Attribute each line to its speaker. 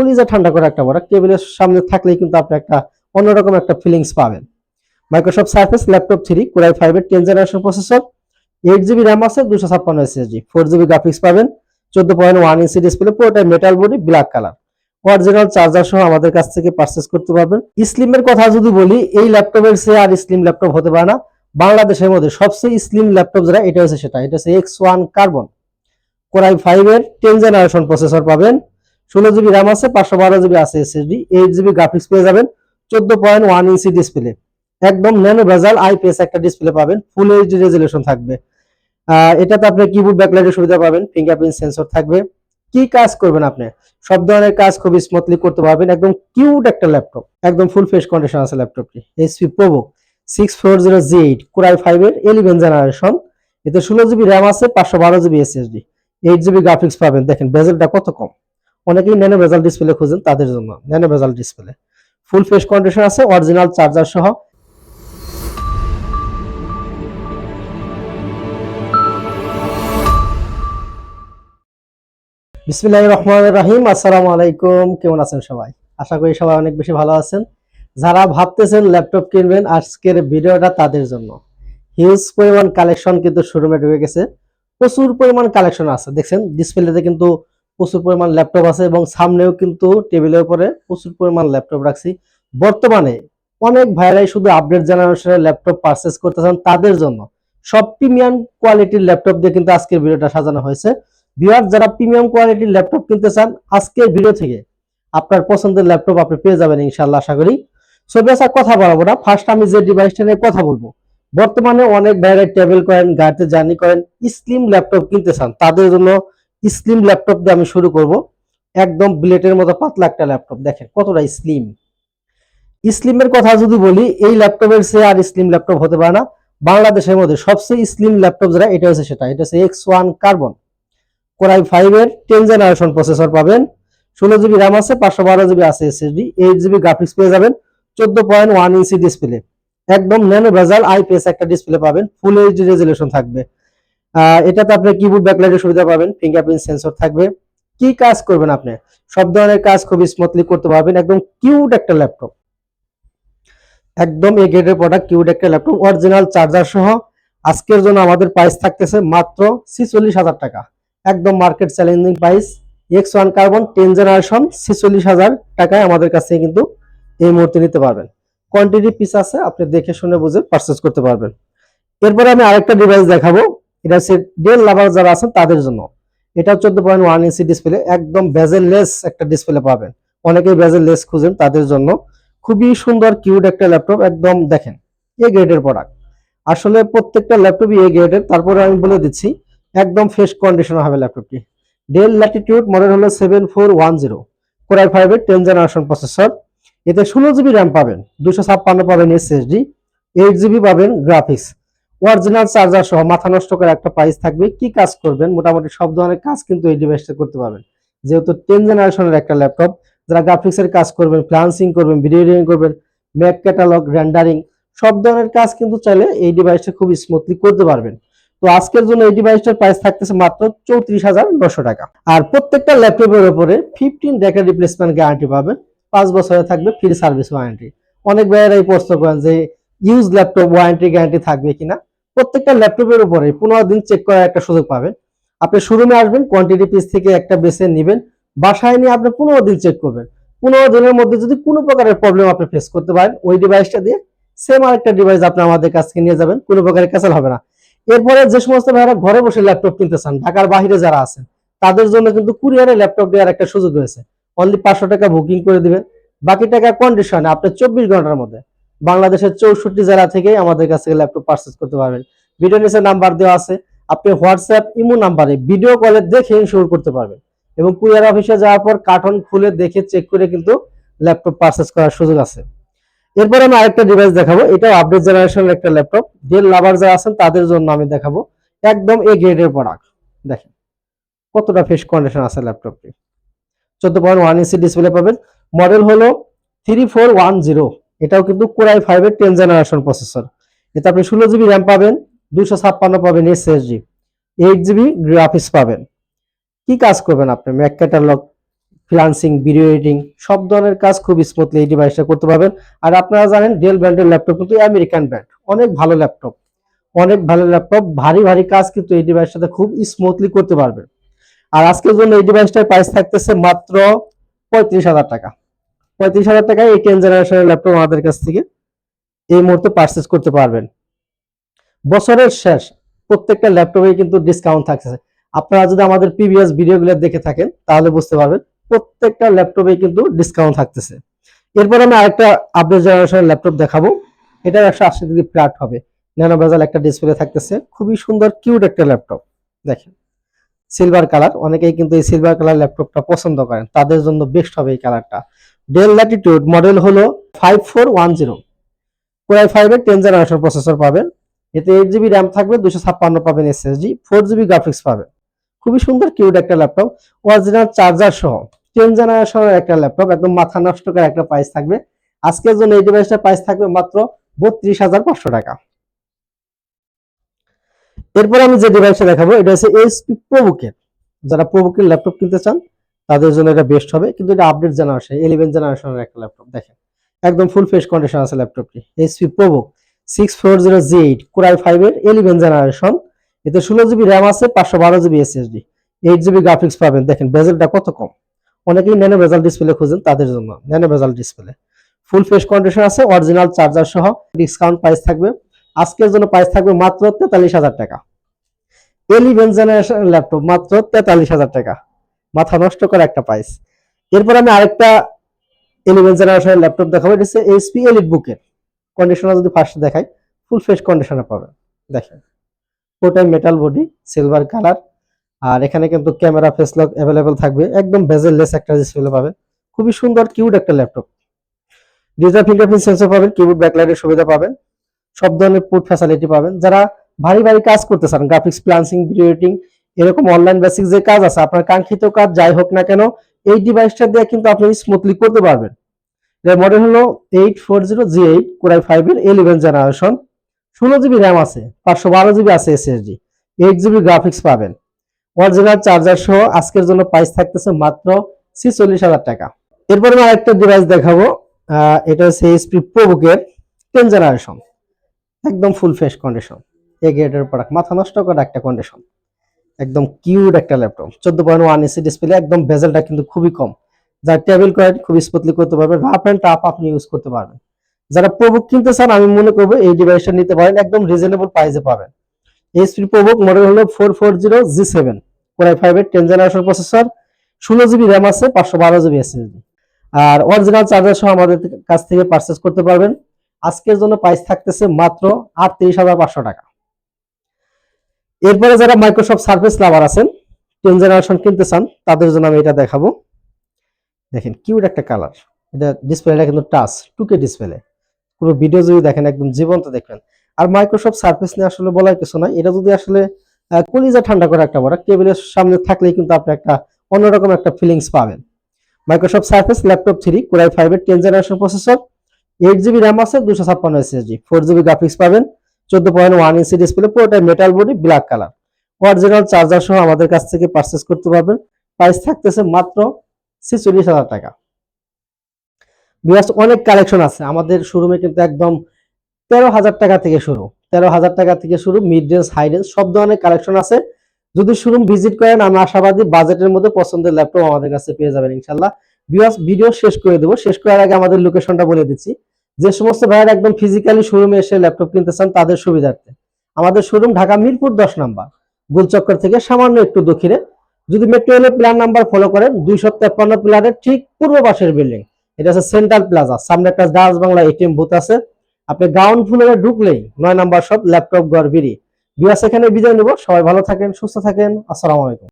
Speaker 1: কলিজা ঠান্ডা করা একটা প্রোডাক্ট টেবিলের সামনে থাকলেই কিন্তু আপনি একটা অন্যরকম একটা ফিলিংস পাবেন। Microsoft Surface laptop three core i ফাইভের ten generation processor eight GB RAM আছে দুশো ছাপ্পান্ন এসএসডি ফোর জিবি গ্রাফিক্স পাবেন, চোদ্দ পয়েন্ট ওয়ান ইঞ্চি ডিসপ্লে পুরোটা metal body black colour original charger সহ আমাদের কাছ থেকে পারচেস করতে পারবেন। স্লিমের কথা যদি বলি, এই ল্যাপটপের সে আর স্লিম ল্যাপটপ হতে পারে না। বাংলাদেশের মধ্যে সবচেয়ে স্লিম ল্যাপটপ যেটা, এটা হচ্ছে সেটা, এটা হচ্ছে X one carbon core i ফাইভের টেন জেনারেশন প্রসেসর পাবেন। ষোলো জিবি র্যাম আছে, পাঁচশো বারো জিবি আছে এসএসডি এইট জিবি গ্রাফিক্স পেয়ে যাবেন, চোদ্দ পয়েন্ট ওয়ান ইঞ্চি ডিসপ্লে একদম ন্যানো ভেজাল আইপিএস একটা ডিসপ্লে পাবেন ফুল এইচডি রেজলিউশন থাকবে। এটাতে আপনি কিবোর্ড ব্যাকলাইটের সুবিধা পাবেন ফিঙ্গারপ্রিন্ট সেন্সর থাকবে। কি কাজ করবেন আপনি? সব ধরনের কাজ খুব স্মুথলি করতে পারবেন, একদম কিউট একটা ল্যাপটপ একদম ফুল ফেস কন্ডিশন আছে ল্যাপটপটি HP ProBook six four zero G eight core i ফাইভের ইলেভেন জেনারেশন এতে ষোলো জিবি র্যাম আছে, পাঁচশো বারো GB SSD eight GB graphics পাবেন। দেখেন বেজেলটা কত কম। অনেকেই ন্যানো বেজাল ডিসপ্লে খুঁজেন তাদের জন্য nano bezel display full fresh condition আছে অরিজিনাল চার্জার সহ। বিসমিল্লাহির রহমানির রহিম, আসসালামু আলাইকুম, কেমন আছেন সবাই? আশা করি সবাই অনেক বেশি ভালো আছেন। যারা ভাবতেছেন ল্যাপটপ কিনবেন, আজকের ভিডিওটা তাদের জন্য। হিউজ পরিমাণ কালেকশন কিন্তু শোরুমে ঢুকে গেছে। প্রচুর পরিমাণ কালেকশন আছে, দেখছেন? ডিসপ্লেতে কিন্তু প্রচুর পরিমাণ ল্যাপটপ আছে এবং সামনেও কিন্তু টেবিলের উপরে প্রচুর পরিমাণ ল্যাপটপ রাখছি। বর্তমানে অনেক ভাইরাই শুধু আপডেট জেনারেশনের ল্যাপটপ পারচেস করতে চান তাদের জন্য। সব প্রিমিয়াম কোয়ালিটির ল্যাপটপ দিয়ে কিন্তু আজকের ভিডিওটা সাজানো হয়েছে। ভিউয়ার যারা প্রিমিয়াম কোয়ালিটির ল্যাপটপ কিনতে চান, আজকের ভিডিও থেকে আপনার পছন্দের ল্যাপটপ আপনি পেয়ে যাবেন ইনশাল্লাহ আশা করি। সো বেশ কথা বলব না। ফার্স্ট আমি যে ডিভাইসটা নিয়ে কথা বলব। বর্তমানে অনেক বাইরে ট্রাভেল করেন, গাড়িতে জার্নি করেন স্লিম ল্যাপটপ কিনতে চান, তাদের জন্য স্লিম ল্যাপটপ দিয়ে আমি শুরু করব। একদম ব্লেটের মতো পাতলা একটা ল্যাপটপ, দেখেন কতটা স্লিম। স্লিমের কথা যদি বলি, এই ল্যাপটপের সে আর স্লিম ল্যাপটপ হতে পারে না। বাংলাদেশের মধ্যে সবচেয়ে স্লিম ল্যাপটপ যেটা এটা হচ্ছে সেটা, এটা হচ্ছে X one carbon core i ফাইভের টেন জেনারেশন প্রসেসর পাবেন। ষোলো জিবি র্যাম আছে, পাঁচশো বারো জিবি আছে এসএসডি এইট জিবি গ্রাফিক্স পেয়ে যাবেন, চোদ্দ পয়েন্ট ওয়ান ইঞ্চি ডিসপ্লে একদম ন্যানো ভেজাল আইপিএস একটা ডিসপ্লে পাবেন ফুল এইচডি রেজলিউশন থাকবে। এটাতে আপনি কিবোর্ড ব্যাকলাইটের সুবিধা পাবেন ফিঙ্গারপ্রিন্ট সেন্সর থাকবে। কি কাজ করবেন আপনি? সব ধরনের কাজ খুব স্মুথলি করতে পারবেন। একদম কিউট একটা ল্যাপটপ একদম এ গ্রেডের প্রোডাক্ট কিউট একটা ল্যাপটপ অরিজিনাল চার্জার সহ আজকের জন্য আমাদের প্রাইস থাকতেছে মাত্র ছিচল্লিশ হাজার টাকা। একদম market challenging price X one carbon ten generation ছেচল্লিশ হাজার টাকায় আমাদের কাছ কিন্তু এই মুহূর্তে নিতে পারবেন। কোয়ান্টিটি পিস আছে, আপনি দেখে শুনে বুঝে পারচেস করতে পারবেন। এরপরে আমি আরেকটা ডিভাইস দেখাবো। এটা হচ্ছে ডেল লাভার যারা আছেন তাদের জন্য। এটা চোদ্দ পয়েন্ট ওয়ান ইঞ্চি ডিসপ্লে একদম বেজেললেস একটা ডিসপ্লে পাবেন। অনেকেই বেজেললেস খুঁজেন তাদের জন্য। খুবই সুন্দর কিউট একটা ল্যাপটপ একদম দেখেন এ গ্রেডের প্রোডাক্ট আসলে প্রত্যেকটা ল্যাপটপই এ গ্রেডের তারপরে আমি বলে দিচ্ছি, একদম ফ্রেশ কন্ডিশন হবে ল্যাপটপটি ডেল ল্যাটিটিউড মডেল হলো seven four one zero core i ফাইভের টেন জেনারেশন প্রসেসর এতে ষোলো জিবি র্যাম পাবেন, দুশো ছাপ্পান্ন পাবেন এসএসডি এইট জিবি পাবেন গ্রাফিক্স অরিজিনাল চার্জার সহ মাথা নষ্ট করে একটা প্রাইস থাকবে। কি কাজ করবেন? মোটামুটি সব ধরনের কাজ কিন্তু এই ডিভাইসটা করতে পারবেন। যেহেতু টেন জেনারেশনের একটা ল্যাপটপ যারা গ্রাফিক্সের কাজ করবেন ফ্লান্সিং করবেন ভিডিও এডিটিং করবেন ম্যাক ক্যাটালগ রেন্ডারিং সব ধরনের কাজ কিন্তু চাইলে এই ডিভাইসটা খুব স্মুথলি করতে পারবেন। তো আজকের জন্য এই ডিভাইসটার প্রাইস থাকতেছে মাত্র চৌত্রিশ হাজার নশো টাকা। আর প্রত্যেকটা ল্যাপটপের উপরে ফিফটিন ডেকের রিপ্লেসমেন্ট গ্যারান্টি পাবেন। পাঁচ বছরে থাকবে ফ্রি সার্ভিস ওয়ারেন্টি অনেক ভাইয়েরাই প্রশ্ন করেন যে ইউজ ল্যাপটপ ওয়ারেন্টি গ্যারান্টি থাকবে কিনা? প্রত্যেকটা ল্যাপটপের উপরে পনেরো দিন চেক করার একটা সুযোগ পাবেন আপনি শোরুমে আসবেন কোয়ান্টিটি পিস থেকে একটা বেছে নেবেন, বাসায় নিয়ে আপনি পনেরো দিন চেক করবেন। পনেরো দিনের মধ্যে যদি কোনো প্রকারের প্রবলেম আপনি ফেস করতে পারেন, ওই ডিভাইসটা দিয়ে সেম আরেকটা ডিভাইস আপনি আমাদের কাছ নিয়ে যাবেন, কোনো প্রকারের ক্যাসেল হবে না। এরপরে যে সমস্ত ভাইরা ঘরে বসে ল্যাপটপ কিনতে চান, ঢাকার বাইরে যারা আছেন, তাদের জন্য কিন্তু কুরিয়ারে ল্যাপটপ দেওয়ার একটা সুযোগ রয়েছে। অনলি পাঁচশো টাকা বুকিং করে দিবেন। বাকি টাকা কন্ডিশনে আপনি চব্বিশ ঘণ্টার মধ্যে বাংলাদেশের চৌষট্টি জেলা থেকেই আমাদের কাছ থেকে ল্যাপটপ পারচেস করতে পারবেন। ভিডিও নিচে নাম্বার দেওয়া আছে। আপনি হোয়াটসঅ্যাপ ইমো নাম্বারে ভিডিও কলে দেখে ইনশোর করতে পারবেন। এবং কুরিয়ার অফিসে যাওয়ার পর কার্টন খুলে দেখে চেক করে কিন্তু ল্যাপটপ পারচেস করার সুযোগ আছে। এরপর আমি আরেকটা ডিভাইস দেখাবো। এটাও আপডেট জেনারেশনের একটা ল্যাপটপ ডেল লাভার যারা আছেন, তাদের জন্য আমি দেখাবো একদম এ গ্রেডের প্রোডাক্ট দেখেন, কতটা ফ্রেশ কন্ডিশন আছে ল্যাপটপটি চোদ্দ পয়েন্ট ওয়ান ইঞ্চি ডিসপ্লে পাবেন। মডেল হলো থ্রি ফোর ওয়ান জিরো এটাও কিন্তু কোরাই ফাইভের টেন জেনারেশন প্রসেসর এতে আপনি ষোলো জিবি র্যাম পাবেন দুশো ছাপ্পান্ন পাবেন এসএসডি এইট জিবি গ্রাফিক্স পাবেন। কি কাজ করবেন আপনি? Mac catalogue freelancing video editing সব ধরনের কাজ খুব স্মুথলি এই ডিভাইসটা করতে পারবেন। আর আপনারা জানেন ডেল ব্র্যান্ডের ল্যাপটপ কিন্তু আমেরিকান ব্র্যান্ড অনেক ভালো ল্যাপটপ অনেক ভালো ল্যাপটপ ভারী ভারী কাজ কিন্তু এই ডিভাইসটাতে খুব স্মুথলি করতে পারবেন। আর আজকের জন্য এই ডিভাইসটার প্রাইস থাকতেছে মাত্র পঁয়ত্রিশ হাজার টাকা। পঁয়ত্রিশ হাজার টাকায় এই টেন জেনারেশনের ল্যাপটপ আমাদের কাছ থেকে এই মুহূর্তে পারচেস করতে পারবেন। বছরের শেষ প্রত্যেকটা ল্যাপটপে কিন্তু ডিসকাউন্ট থাকছে। আপনারা যদি আমাদের প্রিভিয়াস ভিডিওগুলো দেখে থাকেন, তাহলে বুঝতে পারবেন প্রত্যেকটা ল্যাপটপে কিন্তু ডিসকাউন্ট থাকতেছে। এরপর আমি আরেকটা আপডেট জেনারেশনের ল্যাপটপ দেখাবো। এটা একশো আশি ডিগ্রি ফ্ল্যাট হবে। ন্যানো বেজাল একটা ডিসপ্লে থাকতেছে। খুবই সুন্দর কিউট একটা ল্যাপটপ দেখেন সিলভার কালার অনেকেই কিন্তু এই সিলভার কালার ল্যাপটপটা পছন্দ করেন। তাদের জন্য বেস্ট হবে এই কালারটা ডেল ল্যাটিটিউড মডেল হলো ফাইভ ফোর ওয়ান জিরো ফাইভের টেন জেনারেশন প্রসেসর পাবেন। এতে এইট জিবি র্যাম থাকবে দুশো ছাপ্পান্ন পাবেন ফোর জিবি গ্রাফিক্স পাবেন। খুবই সুন্দর কিউট একটা ল্যাপটপ অরিজিনাল চার্জার সহ। টেন জেনারেশনের একটা ল্যাপটপ একদম মাথা নষ্ট করে একটা প্রাইস থাকবে। আজকের জন্য এই ডিভাইসটার প্রাইস থাকবে মাত্র বত্রিশ হাজার পাঁচশো টাকা। এরপর আমি যে ডিভাইসটা দেখাবো, এটা হচ্ছে এইচপি প্রোবুকের যারা প্রোবুকের ল্যাপটপ কিনতে চান তাদের জন্য এটা বেস্ট হবে। কিন্তু এটা আপডেট জেনারেশন ইলেভেন জেনারেশনের একটা ল্যাপটপ দেখেন। একদম ফুল ফেস কন্ডিশন আছে ল্যাপটপটি HP ProBook six four zero G eight core i ফাইভের ইলেভেন জেনারেশন এতে ষোলো জিবি র্যাম আছে, পাঁচশো বারো GB SSD eight GB graphics পাবেন। দেখেন বেজেলটা কত কম? অনেকেই ন্যানো বেজাল ডিসপ্লে খুঁজেন তাদের জন্য nano bezel display full fresh condition আছে অরিজিনাল চার্জার সহ ডিসকাউন্ট প্রাইস থাকবে। আজকের জন্য প্রাইস থাকবে মাত্র তেতাল্লিশ হাজার টাকা। এলিভেন জেনারেশন ল্যাপটপ মাত্র তেতাল্লিশ হাজার টাকা। মাথা নষ্ট করা একটা প্রাইস এরপর আমি আরেকটা এলিভেন জেনারেশনের ল্যাপটপ দেখাবো, এটা হচ্ছে এইচপি এলিট বুকের কন্ডিশনার যদি ফার্স্ট দেখাই ফুল ফ্রেশ কন্ডিশনে পাবেন। দেখেন পুরোটাই মেটাল বডি সিলভার কালার আর এখানে কিন্তু ক্যামেরা ফেস লক অ্যাভেলেবেল থাকবে। একদম বেজেললেস একটা ডিসপ্লে পাবেন। খুবই সুন্দর কিউট একটা ল্যাপটপ ডিজিটাল ফিঙ্গারপ্রিন্ট সেন্সর পাবেন কিবোর্ড ব্যাকলাইটের সুবিধা পাবেন। সব ধরনের পুট ফ্যাসিলিটি পাবেন। যারা ভারী ভারী কাজ করতে চান গ্রাফিক্স প্লান্সিং ভিডিও এডিটিং এরকম অনলাইন বেসিক যে কাজ আছে, আপনার কাঙ্ক্ষিত কাজ যাই হোক না কেন, এই ডিভাইসটা দিয়ে কিন্তু আপনি স্মুথলি করতে পারবেন। এর মডেল হলো eight four zero G eight core i five এর ইলেভেন জেনারেশন ষোলো জিবি র্যাম আছে, পাঁচশো বারো জিবি আছে এসএসডি এইট জিবি গ্রাফিক্স পাবেন। অরিজিনাল চার্জার সহ আজকের জন্য প্রাইস থাকতেছে মাত্র ছিচল্লিশ হাজার টাকা। এরপরে আমি আরেকটা ডিভাইস দেখাবো এটা হচ্ছে এইচপি প্রোবুকের টেন জেনারেশন একদম ফুল ফ্রেশ কন্ডিশন এ গ্রেডের প্রোডাক্ট মাথা নষ্ট করা একটা কন্ডিশন একদম কিউট একটা ল্যাপটপ চোদ্দ পয়েন্ট ওয়ান ইসি ডিসপ্লে একদম বেজেলটা কিন্তু খুবই কম। যার টেবিল কোয়ালিটি খুব স্মুথলি করতে পারবেন রাফ অ্যান্ড টাফ আপনি ইউজ করতে পারবেন। যারা প্রবুক কিনতে চান, আমি মনে করব এই ডিভাইসটা নিতে পারেন, একদম রিজনেবল প্রাইসে পাবেন। এইচপি প্রবুক মডেল হলো four four zero G seven core i ফাইভের টেন জেনারেশন প্রসেসর ষোলো জিবি র্যাম আছে, পাঁচশো বারো জিবি এসএসডি আর অরিজিনাল চার্জার সহ আমাদের কাছ থেকে পারচেস করতে পারবেন। আজকের জন্য প্রাইস থাকতেছে মাত্র আটত্রিশ হাজার পাঁচশো টাকা। এরপরে যারা মাইক্রোসফট সার্ফেস লাভার আছেন টেন জেনারেশন কিনতে চান, তাদের জন্য আমি এটা দেখাবো। দেখেন কিউট একটা কালার এটা ডিসপ্লেটা কিন্তু টাচ টুকে ডিসপ্লে পুরো ভিডিও যদি দেখেন, একদম জীবন্ত দেখবেন। আর মাইক্রোসফট সার্ফেস নিয়ে আসলে বলার কিছু নাই। এটা যদি আসলে কলিজা ঠান্ডা করে একটা বড় টেবিলের সামনে থাকলেই কিন্তু আপনি একটা অন্যরকম একটা ফিলিংস পাবেন। Microsoft Surface laptop three core i ফাইভের ten generation processor eight GB RAM আছে, দুশো ছাপ্পান্ন এসএসডি ফোর জিবি গ্রাফিক্স পাবেন। চোদ্দ পয়েন্ট ওয়ান ইঞ্চি ডিসপ্লে পুরোটাই metal body black colour original charger সহ আমাদের কাছ থেকে পারচেস করতে পারবেন। প্রাইস থাকতেছে মাত্র ছেচল্লিশ হাজার টাকা। বিরাজ অনেক কালেকশন আছে। আমাদের শোরুমে কিন্তু একদম তেরো হাজার টাকা থেকে শুরু। তেরো হাজার টাকা থেকে শুরু মিড রেঞ্জ হাই রেঞ্জ সব ধরনের কালেকশন আছে। যদি শোরুম ভিজিট করেন আমি আশাবাদী বাজেটের মধ্যে পছন্দের ল্যাপটপ আমাদের কাছে পেয়ে যাবেন ইনশাল্লাহ বিরাজ ভিডিও শেষ করে দেবো। শেষ করার আগে আমাদের লোকেশনটা বলে দিচ্ছি। যে সমস্ত ভাইয়ের একদম ফিজিক্যালি শোরুমে এসে ল্যাপটপ কিনতে চান, তাদের সুবিধার্থে। আমাদের শোরুম ঢাকা মিরপুর দশ নাম্বার, গুলচক্কর থেকে সামান্য একটু দক্ষিণে। যদি মেট্রো রেলের প্ল্যান নাম্বার ফলো করেন, দুইশো তেপ্পান্ন প্ল্যানের ঠিক পূর্ব পাশের বিল্ডিং এটা হচ্ছে সেন্ট্রাল প্লাজা সামনে একটা ডাচ বাংলা এটিএম বুথ আছে। আপনি গ্রাউন্ড ফ্লোরে ঢুকলেই নয় নাম্বার সব ল্যাপটপ গড় বিড়ি। বিয়াস এখানে বিদায় নেব। সবাই ভালো থাকেন, সুস্থ থাকেন। আসসালামু আলাইকুম।